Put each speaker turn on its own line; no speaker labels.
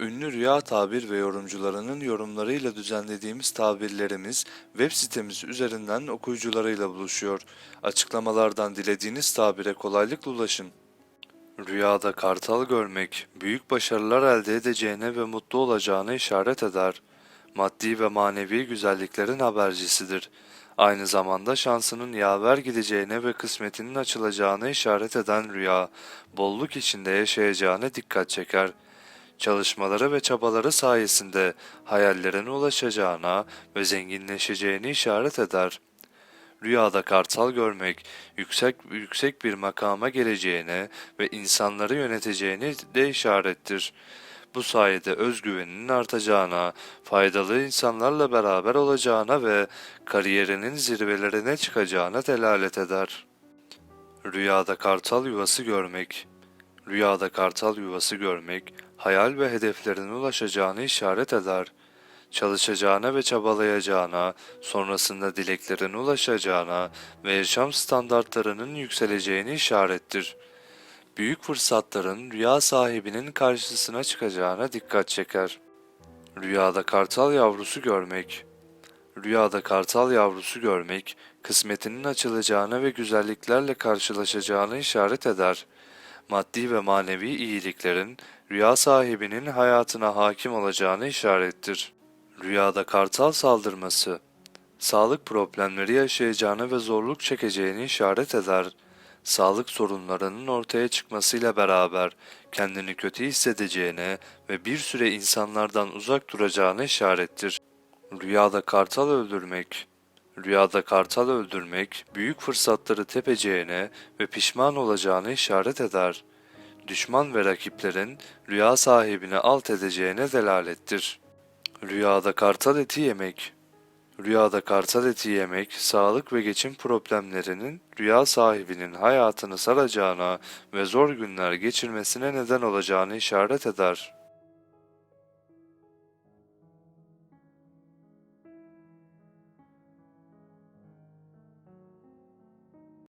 Ünlü rüya tabir ve yorumcularının yorumlarıyla düzenlediğimiz tabirlerimiz web sitemiz üzerinden okuyucularıyla buluşuyor. Açıklamalardan dilediğiniz tabire kolaylıkla ulaşın. Rüyada kartal görmek, büyük başarılar elde edeceğine ve mutlu olacağına işaret eder. Maddi ve manevi güzelliklerin habercisidir. Aynı zamanda şansının yaver gideceğine ve kısmetinin açılacağına işaret eden rüya, bolluk içinde yaşayacağına dikkat çeker. Çalışmaları ve çabaları sayesinde hayallerine ulaşacağına ve zenginleşeceğini işaret eder. Rüyada kartal görmek, yüksek yüksek bir makama geleceğine ve insanları yöneteceğini de işarettir. Bu sayede özgüveninin artacağına, faydalı insanlarla beraber olacağına ve kariyerinin zirvelerine çıkacağına delalet eder. Rüyada kartal yuvası görmek Rüyada kartal yuvası görmek, hayal ve hedeflerine ulaşacağını işaret eder. Çalışacağına ve çabalayacağına, sonrasında dileklerine ulaşacağına ve yaşam standartlarının yükseleceğini işarettir. Büyük fırsatların rüya sahibinin karşısına çıkacağına dikkat çeker. Rüyada kartal yavrusu görmek Rüyada kartal yavrusu görmek, kısmetinin açılacağına ve güzelliklerle karşılaşacağına işaret eder. Maddi ve manevi iyiliklerin rüya sahibinin hayatına hakim olacağını işarettir. Rüyada kartal saldırması, sağlık problemleri yaşayacağını ve zorluk çekeceğini işaret eder. Sağlık sorunlarının ortaya çıkmasıyla beraber kendini kötü hissedeceğine ve bir süre insanlardan uzak duracağına işarettir. Rüyada kartal öldürmek Rüyada kartal öldürmek, büyük fırsatları tepeceğine ve pişman olacağını işaret eder. Düşman ve rakiplerin rüya sahibini alt edeceğine delalettir. Rüyada kartal eti yemek Rüyada kartal eti yemek, sağlık ve geçim problemlerinin rüya sahibinin hayatını saracağına ve zor günler geçirmesine neden olacağını işaret eder.